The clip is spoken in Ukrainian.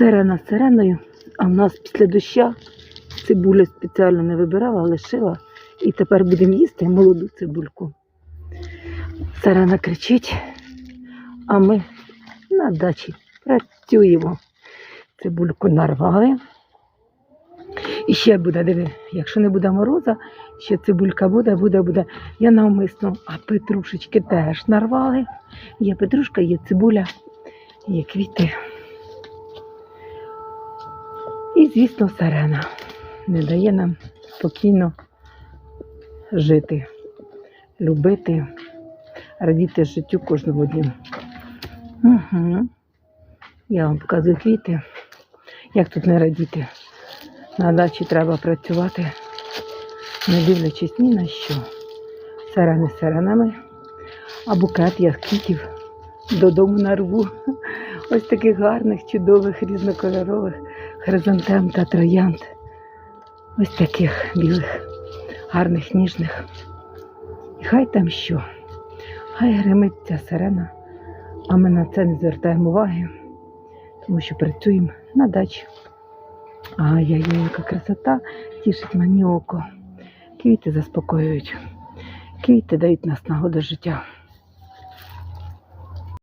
Сирена сиреною, а в нас після доща цибуля спеціально не вибирала, лишила. І тепер будемо їсти молоду цибульку. Сирена кричить, а ми на дачі працюємо. Цибульку нарвали. І ще буде, диви, якщо не буде мороза, ще цибулька буде, буде, буде. Я навмисно, а петрушечки теж нарвали. Є петрушка, є цибуля, є квіти. І, звісно, сирена не дає нам спокійно жити, любити, радіти життю кожного дня. Угу. Я вам показую квіти. Як тут не радіти? На дачі треба працювати, не дивлячись ні на що. Сирени сиренами, а букет я квітів додому нарву. Ось таких гарних, чудових, різнокольорових хризантем та троянд. Ось таких білих, гарних, ніжних. І хай там що, хай гримить ця сирена, а ми на це не звертаємо уваги, тому що працюємо на дачі. Ай-яй-яй, яка красота, тішить мені око. Квіти заспокоюють. Квіти дають нас нагоду життя.